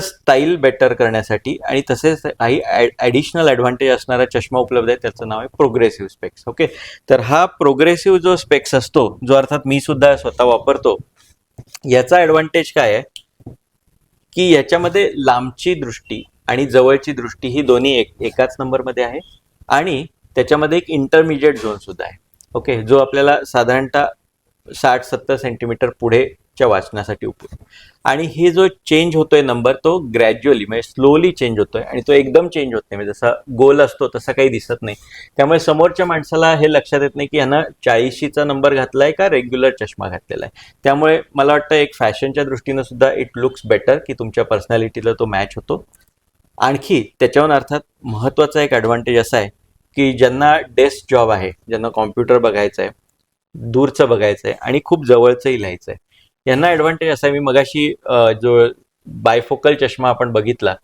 Style better करण्यासाठी आणि तसेच काही ॲडिशनल ॲडव्हान्टेज असणारा चष्मा उपलब्ध आहे त्याचं नाव आहे प्रोग्रेसिव्ह स्पेक्स ओके तर हा प्रोग्रेसिव्ह जो स्पेक्स असतो जो अर्थात मी सुद्धा स्वतः वापरतो याचा ॲडव्हान्टेज काय आहे? की याच्यामध्ये लांबची दृष्टी आणि जवळची दृष्टी ही दोन्ही एक एकाच नंबरमध्ये आहे आणि त्याच्यामध्ये एक इंटरमिजिएट झोन सुद्धा आहे ओके जो आपल्याला साधारणतः साठ सत्तर सेंटीमीटर पुढे च्या वाचनासाठी उपयोग. आणि हे जो चेंज होतोय नंबर तो ग्रॅज्युअली म्हणजे स्लोली चेंज होतोय आणि तो एकदम चेंज होत नाही. म्हणजे जसा गोल असतो तसा काही दिसत नाही. त्यामुळे समोरच्या माणसाला हे लक्षात येत नाही की ह्यानं चाळीशीचा नंबर घातलाय का रेग्युलर चष्मा घातलेला आहे. त्यामुळे मला वाटतं एक फॅशनच्या दृष्टीनं सुद्धा इट लुक्स बेटर की तुमच्या पर्सनॅलिटीला तो मॅच होतो. आणखी त्याच्यावर अर्थात महत्त्वाचा एक ॲडव्हान्टेज असा आहे की ज्यांना डेस्क जॉब आहे ज्यांना कॉम्प्युटर बघायचं आहे दूरचं बघायचं आहे आणि खूप जवळचंही लिहायचं आहे. यांना ॲडव्हान्टेज असा आहे. मी मगाशी जो बायफोकल चष्मा आपण बघितला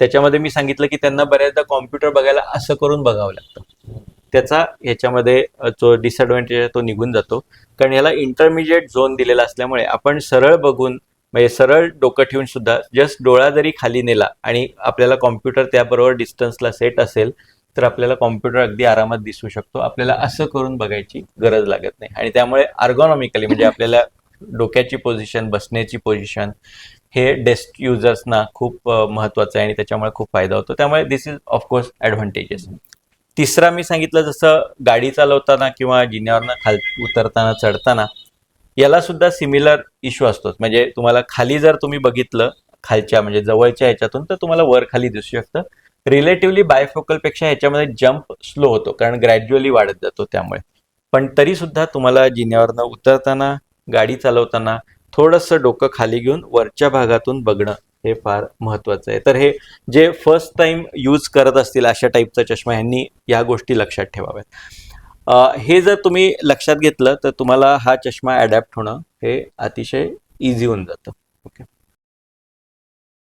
त्याच्यामध्ये मी सांगितलं की त्यांना बऱ्याचदा कॉम्प्युटर बघायला असं करून बघावं लागतं. त्याचा ह्याच्यामध्ये जो डिसएडव्हान्टेज आहे तो निघून जातो. कारण याला इंटरमिजिएट झोन दिलेला असल्यामुळे आपण सरळ बघून म्हणजे सरळ डोकं ठेवून सुद्धा जस्ट डोळा जरी खाली नेला आणि आपल्याला कॉम्प्युटर त्याबरोबर डिस्टन्सला सेट असेल तर आपल्याला कॉम्प्युटर अगदी आरामात दिसू शकतो. आपल्याला असं करून बघायची गरज लागत नाही. आणि त्यामुळे आर्गॉनॉमिकली म्हणजे आपल्याला डोक्याची पोझिशन बसण्याची पोझिशन हे डेस्क युजर्सना खूप महत्वाचं आहे आणि त्याच्यामुळे खूप फायदा होतो. त्यामुळे दिस इज ऑफकोर्स ॲडव्हान्टेजेस तिसरा मी सांगितलं जसं गाडी चालवताना किंवा जिन्यावरनं खाल उतरताना चढताना याला सुद्धा सिमिलर इश्यू असतो म्हणजे तुम्हाला खाली जर तुम्ही बघितलं खालच्या म्हणजे जवळच्या ह्याच्यातून तर तुम्हाला वर खाली दिसू शकतं. रिलेटिव्हली बायफोकलपेक्षा ह्याच्यामध्ये जम्प स्लो होतो कारण ग्रॅज्युअली वाढत जातो त्यामुळे. पण तरी सुद्धा तुम्हाला जिन्यावरनं उतरताना गाडी चालवताना थोडंसं डोकं खाली घेऊन वरच्या भागातून बघणं हे फार महत्वाचं आहे. तर हे जे फर्स्ट टाइम यूज करत असतील अशा टाईपचा चष्मा ह्यांनी या गोष्टी लक्षात ठेवाव्यात. हे जर तुम्ही लक्षात घेतलं तर तुम्हाला हा चष्मा ॲडॅप्ट होणं हे अतिशय इझी होऊन जातं. ओके